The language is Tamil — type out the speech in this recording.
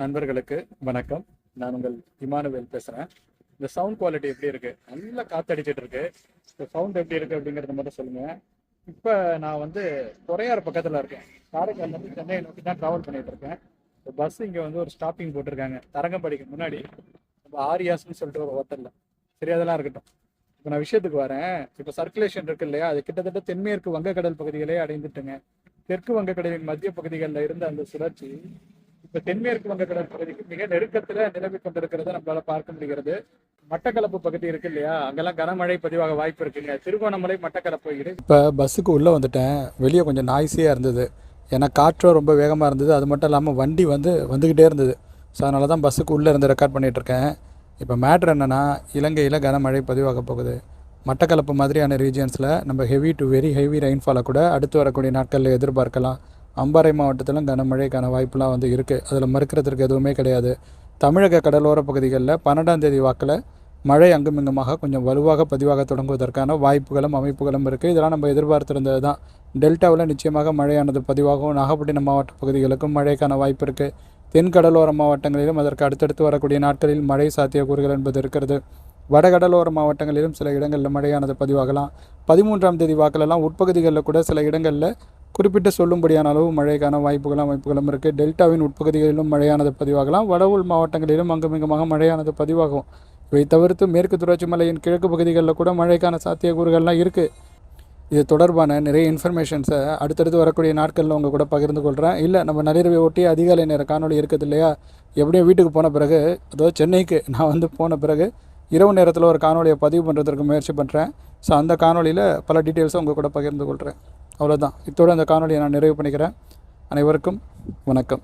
நண்பர்களுக்கு வணக்கம். நான் உங்கள் இமானுவேல் பேசுகிறேன் இந்த சவுண்ட் குவாலிட்டி எப்படி இருக்கு? நல்லா காத்தடிச்சிட்டு இருக்கு. இந்த சவுண்ட் எப்படி இருக்கு அப்படிங்கிறத மட்டும் சொல்லுங்க. இப்போ நான் வந்து துறையார் பக்கத்தில் இருக்கேன். காரைக்கால் இருந்து சென்னையை நோக்கி தான் ட்ராவல் பண்ணிட்டு இருக்கேன். இப்போ பஸ் இங்கே வந்து ஒரு ஸ்டாப்பிங் போட்டிருக்காங்க. தரங்கம்பாடிக்கு முன்னாடி. நம்ம ஆரியாஸ்னு சொல்லிட்டு ஒரு ஹோட்டலில் சரி அதெல்லாம் இருக்கட்டும். இப்போ நான் விஷயத்துக்கு வரேன். இப்போ சர்க்குலேஷன் இருக்கு இல்லையா? அது கிட்டத்தட்ட தென்மேற்கு வங்கக்கடல் பகுதிகளே அடைந்துட்டுங்க. தெற்கு வங்கக்கடலின் மத்திய பகுதிகளில் இருந்த அந்த சுழற்சி இந்த தென்மேற்கு வங்கக்கடல் பகுதிக்கு மிக நெருக்கத்துல நிலவி கொண்டிருக்கிறத நம்மளால பார்க்க முடிகிறது. மட்டக்களப்பு பகுதி இருக்கு இல்லையா? அங்கெல்லாம் கனமழை பதிவாக வாய்ப்பு இருக்குங்க. திருவோணமலை மட்டக்களப்பு இரு இப்போ பஸ்ஸுக்கு உள்ளே வந்துட்டேன். வெளியே கொஞ்சம் நாய்ஸியாக இருந்தது. ஏன்னா காற்றும் ரொம்ப வேகமாக இருந்தது. அது மட்டும் இல்லாமல் வண்டி வந்து வந்துக்கிட்டே இருந்தது. ஸோ அதனால தான் பஸ்ஸுக்கு உள்ளே இருந்து ரெக்கார்ட் பண்ணிகிட்ருக்கேன் இப்போ மேட்ரு என்னென்னா இலங்கையில் கனமழை பதிவாக போகுது. மட்டக்களப்பு மாதிரியான ரீஜியன்ஸில் நம்ம ஹெவி டு வெரி ஹெவி ரெயின்ஃபாலை கூட அடுத்து வரக்கூடிய நாட்களில் எதிர்பார்க்கலாம். அம்பாறை மாவட்டத்திலும் கனமழைக்கான வாய்ப்புலாம் வந்து இருக்குது அதில் மறுக்கிறதுக்கு எதுவுமே கிடையாது. தமிழக கடலோர பகுதிகளில் பன்னெண்டாம் தேதி வாக்கில் மழை அங்குமிங்குமாக கொஞ்சம் வலுவாக பதிவாக தொடங்குவதற்கான வாய்ப்புகளும் அமைப்புகளும் இருக்குது இதெல்லாம் நம்ம எதிர்பார்த்திருந்தது தான் டெல்டாவில் நிச்சயமாக மழையானது பதிவாகும். நாகப்பட்டினம் மாவட்ட பகுதிகளுக்கும் மழைக்கான வாய்ப்பு இருக்குது தென் கடலோர மாவட்டங்களிலும் அதற்கு அடுத்தடுத்து வரக்கூடிய நாட்களில் மழை சாத்தியக்கூறுகள் என்பது இருக்கிறது. வடகடலோர மாவட்டங்களிலும் சில இடங்களில் மழையானது பதிவாகலாம். பதிமூன்றாம் தேதி வாக்கிலெல்லாம் உட்பகுதிகளில் கூட சில இடங்களில் குறிப்பிட்டு சொல்லும்படியான அளவு மழைக்கான வாய்ப்புகளும் அமைப்புகளும் இருக்குது டெல்டாவின் உட்பகுதிகளிலும் மழையானது பதிவாகலாம். வட உள் மாவட்டங்களிலும் அங்குமிங்குமாக மழையானது பதிவாகும். இவை தவிர்த்து மேற்கு தொடர்ச்சி மலையின் கிழக்கு பகுதிகளில் கூட மழைக்கான சாத்தியக்கூறுகள்லாம் இருக்குது இது தொடர்பான நிறைய இன்ஃபர்மேஷன்ஸை அடுத்தடுத்து வரக்கூடிய நாட்களில் உங்கள் கூட பகிர்ந்து கொள்கிறேன் இல்லை நம்ம நள்ளிரவை ஒட்டி அதிகாலை நேர காணொளி இருக்குது இல்லையா? எப்படியும் வீட்டுக்கு போன பிறகு அதாவது சென்னைக்கு நான் வந்து போன பிறகு இரவு நேரத்தில் ஒரு காணொலியை பதிவு பண்ணுறதுக்கு முயற்சி பண்ணுறேன் ஸோ அந்த காணொலியில் பல டீட்டெயில்ஸும் உங்கள் கூட பகிர்ந்து கொள்கிறேன் அவ்வளோதான் இத்தோடு அந்த காணொலியை நான் நிறைவு பண்ணிக்கிறேன். அனைவருக்கும் வணக்கம்.